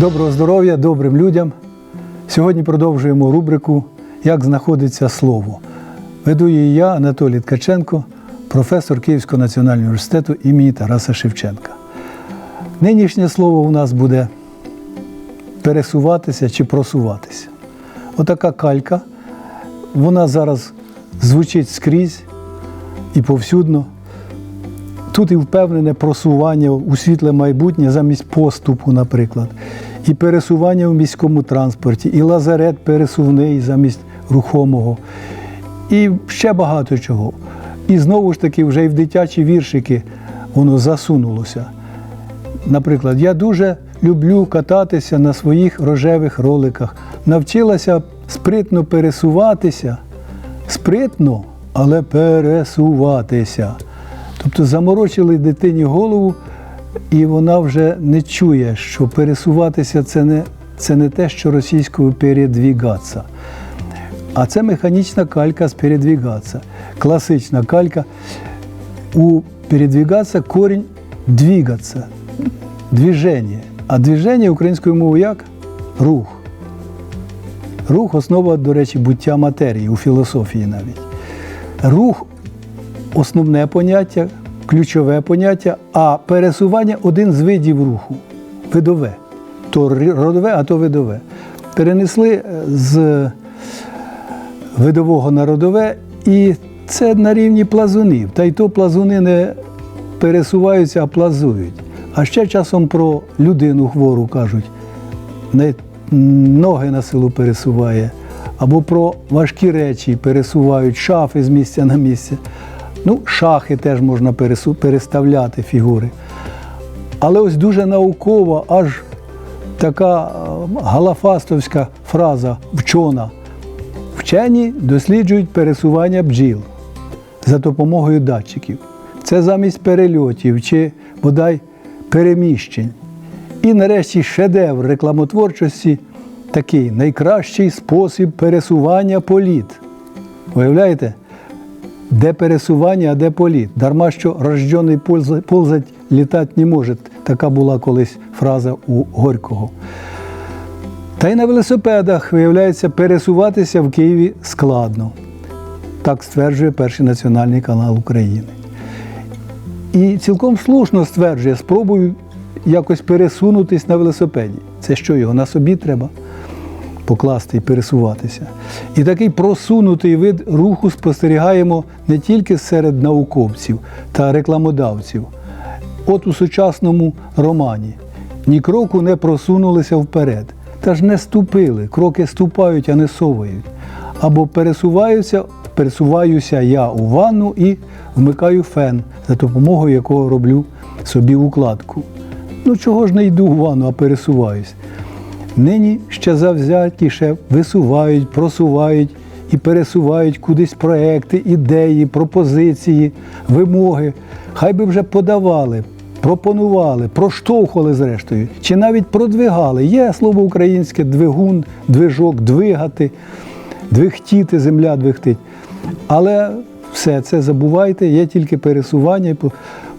Доброго здоров'я добрим людям. Сьогодні продовжуємо рубрику Як знаходиться слово. Веду її я, Анатолій Ткаченко, професор Київського національного університету імені Тараса Шевченка. Нинішнє слово у нас буде пересуватися чи просуватися. Отака калька, вона зараз звучить скрізь і повсюдно. Тут і впевнене просування у світле майбутнє замість поступу, наприклад, і пересування в міському транспорті, і лазарет пересувний замість рухомого, і ще багато чого. І знову ж таки, вже і в дитячі віршики воно засунулося. Наприклад, я дуже люблю кататися на своїх рожевих роликах. Навчилася спритно пересуватися, спритно, але пересуватися. Тобто заморочили дитині голову, і вона вже не чує, що пересуватися це не, це не те, що російською передвігатися. А це механічна калька з передвігатися. Класична калька. У передвігатися корінь двігатися, движення. А движення українською мовою як? Рух. Рух основа, до речі, буття матерії у філософії навіть. Рух основне поняття, ключове поняття, а пересування один з видів руху видове. То родове, а то видове. Перенесли е, з видового на родове, і це на рівні плазунів. Та й то плазуни не пересуваються, а плазують. А ще часом про людину хвору кажуть, ноги на силу пересуває, або про важкі речі пересувають, шафи з місця на місце. Ну, шахи теж можна переставляти фігури. Але ось дуже наукова, аж така е, галафастовська фраза вчона. Вчені досліджують пересування бджіл за допомогою датчиків. Це замість перельотів чи бодай переміщень. І нарешті шедевр рекламотворчості такий найкращий спосіб пересування політ. Уявляєте? Де пересування, а де політ. Дарма що рождений ползать, літати не може. Така була колись фраза у Горького. Та й на велосипедах, виявляється, пересуватися в Києві складно. Так стверджує перший національний канал України. І цілком слушно стверджує, спробую якось пересунутись на велосипеді. Це що його на собі треба покласти і пересуватися. І такий просунутий вид руху спостерігаємо не тільки серед науковців та рекламодавців. От у сучасному романі ні кроку не просунулися вперед, та ж не ступили, кроки ступають, а не совають. Або пересуваються, пересуваюся я у ванну і вмикаю фен, за допомогою якого роблю собі укладку. Ну чого ж не йду в ванну, а пересуваюсь? Нині ще завзятіше висувають, просувають і пересувають кудись проекти, ідеї, пропозиції, вимоги. Хай би вже подавали, пропонували, проштовхували зрештою, чи навіть продвигали. Є слово українське двигун, движок, двигати, двихтіти, земля двихтить. Але все це забувайте, є тільки пересування і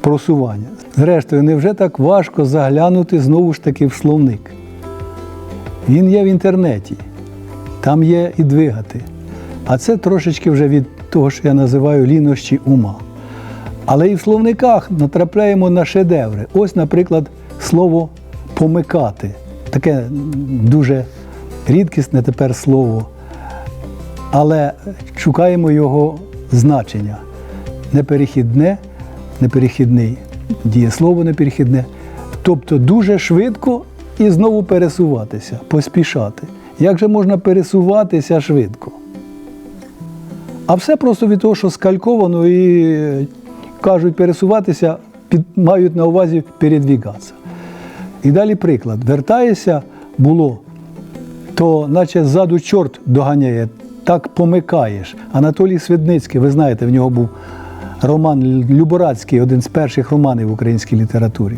просування. Зрештою, невже так важко заглянути знову ж таки в словник? Він є в інтернеті, там є і двигати. А це трошечки вже від того, що я називаю лінощі ума. Але і в словниках натрапляємо на шедеври. Ось, наприклад, слово помикати. Таке дуже рідкісне тепер слово. Але шукаємо його значення. Неперехідне, неперехідний, дієслово неперехідне. Тобто дуже швидко і знову пересуватися, поспішати. Як же можна пересуватися швидко? А все просто від того, що скальковано і кажуть пересуватися, під, мають на увазі передвігатися. І далі приклад. Вертаєшся було, то наче ззаду чорт доганяє, так помикаєш. Анатолій Свідницький, ви знаєте, в нього був роман Люборацький, один з перших романів в українській літературі.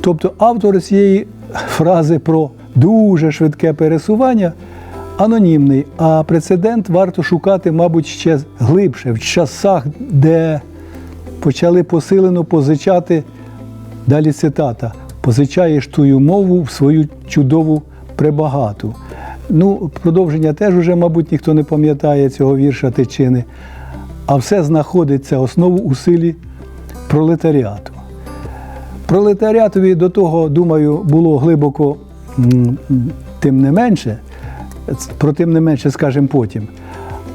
Тобто автор цієї фрази про дуже швидке пересування анонімний, а прецедент варто шукати, мабуть, ще глибше, в часах, де почали посилено позичати, далі цитата, позичаєш тую мову в свою чудову прибагату. Ну, продовження теж уже, мабуть, ніхто не пам'ятає цього вірша Тичини. А все знаходиться основу у силі пролетаріату. Пролетаріатові до того, думаю, було глибоко тим не менше, про тим не менше скажемо потім.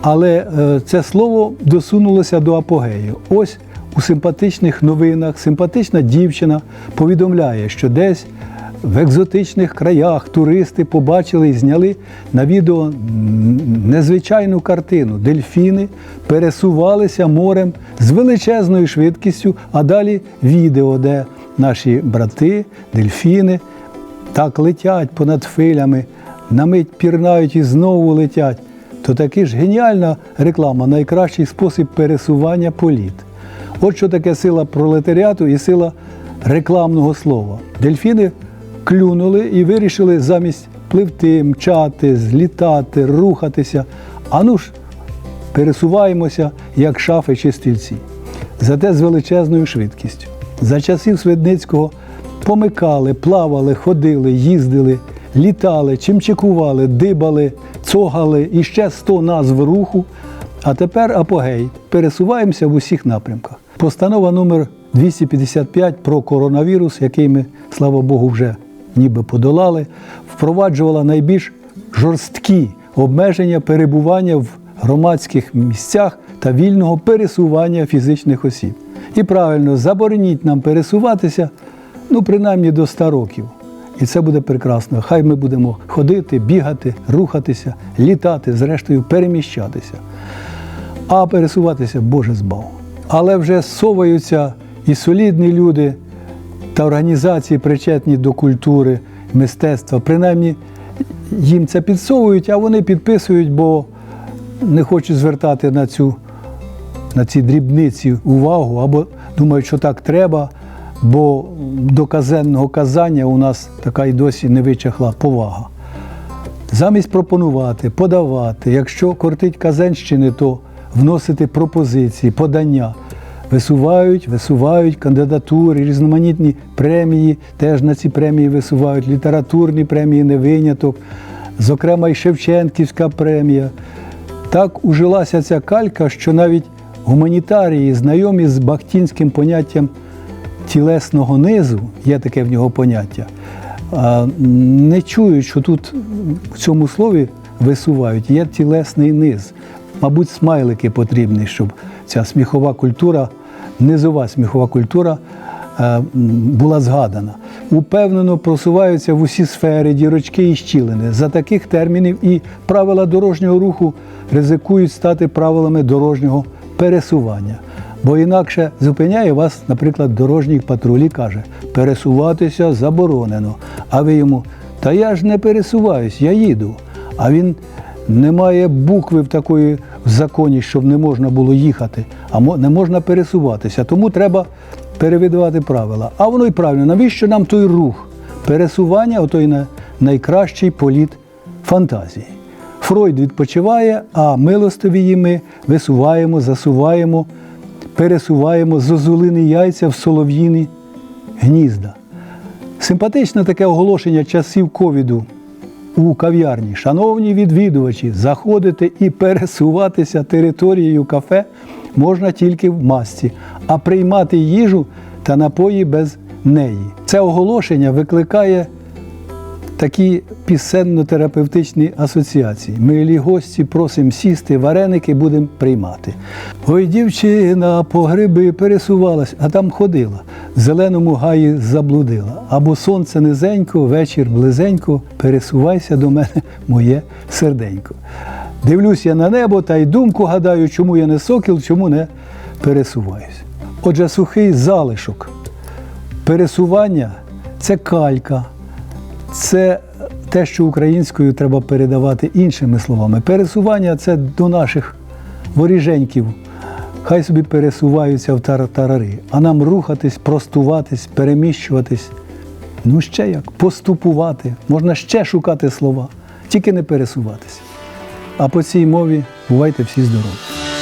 Але е, це слово досунулося до апогею. Ось у симпатичних новинах симпатична дівчина повідомляє, що десь в екзотичних краях туристи побачили і зняли на відео незвичайну картину. Дельфіни пересувалися морем з величезною швидкістю, а далі відео, де наші брати, дельфіни так летять понад хвилями, на мить пірнають і знову летять. То таки ж геніальна реклама, найкращий спосіб пересування політ. От що таке сила пролетаріату і сила рекламного слова. Дельфіни клюнули і вирішили замість пливти, мчати, злітати, рухатися. А ну ж, пересуваємося, як шафи чи стільці. Зате з величезною швидкістю. За часів Свидницького помикали, плавали, ходили, їздили, літали, чимчикували, дибали, цогали і ще сто назв руху. А тепер апогей. Пересуваємося в усіх напрямках. Постанова номер 255 про коронавірус, який ми, слава Богу, вже ніби подолали, впроваджувала найбільш жорсткі обмеження перебування в громадських місцях та вільного пересування фізичних осіб. І правильно, забороніть нам пересуватися, ну, принаймні до 100 років. І це буде прекрасно. Хай ми будемо ходити, бігати, рухатися, літати, зрештою переміщатися. А пересуватися Боже збав. Але вже соваються і солідні люди та організації, причетні до культури, мистецтва. Принаймні їм це підсовують, а вони підписують, бо не хочуть звертати на цю на ці дрібниці увагу, або думають, що так треба, бо до казенного казання у нас така й досі не вичахла повага. Замість пропонувати, подавати, якщо кортить казенщини, то вносити пропозиції, подання. Висувають, висувають кандидатури, різноманітні премії, теж на ці премії висувають, літературні премії не виняток, зокрема і Шевченківська премія. Так ужилася ця калька, що навіть гуманітарії, знайомі з бахтінським поняттям тілесного низу, є таке в нього поняття, не чують, що тут в цьому слові висувають, є тілесний низ. Мабуть, смайлики потрібні, щоб ця сміхова культура, низова сміхова культура е, була згадана. Упевнено просуваються в усі сфери, дірочки і щілини. За таких термінів і правила дорожнього руху ризикують стати правилами дорожнього пересування. Бо інакше зупиняє вас, наприклад, дорожній патруль і каже, пересуватися заборонено. А ви йому, та я ж не пересуваюсь, я їду. А він не має букви в такої в законі, щоб не можна було їхати, а не можна пересуватися. Тому треба перевидувати правила. А воно й правильно, навіщо нам той рух? Пересування отой найкращий політ фантазії. Фройд відпочиває, а милостиві ми висуваємо, засуваємо, пересуваємо зозулині яйця в солов'їні гнізда. Симпатичне таке оголошення часів ковіду у кав'ярні. Шановні відвідувачі, заходити і пересуватися територією кафе можна тільки в масці, а приймати їжу та напої без неї. Це оголошення викликає такі пісенно-терапевтичні асоціації. Милі гості просимо сісти, вареники будемо приймати. Ой, дівчина по гриби пересувалась, а там ходила, зеленому гаї заблудила. Або сонце низенько, вечір близенько, пересувайся до мене, моє серденько. Дивлюсь я на небо та й думку гадаю, чому я не сокіл, чому не пересуваюсь. Отже, сухий залишок. Пересування це калька, це те, що українською треба передавати іншими словами. Пересування це до наших воріженьків. Хай собі пересуваються в тартарари, а нам рухатись, простуватись, переміщуватись. Ну ще як, поступувати, можна ще шукати слова, тільки не пересуватися. А по цій мові бувайте всі здорові.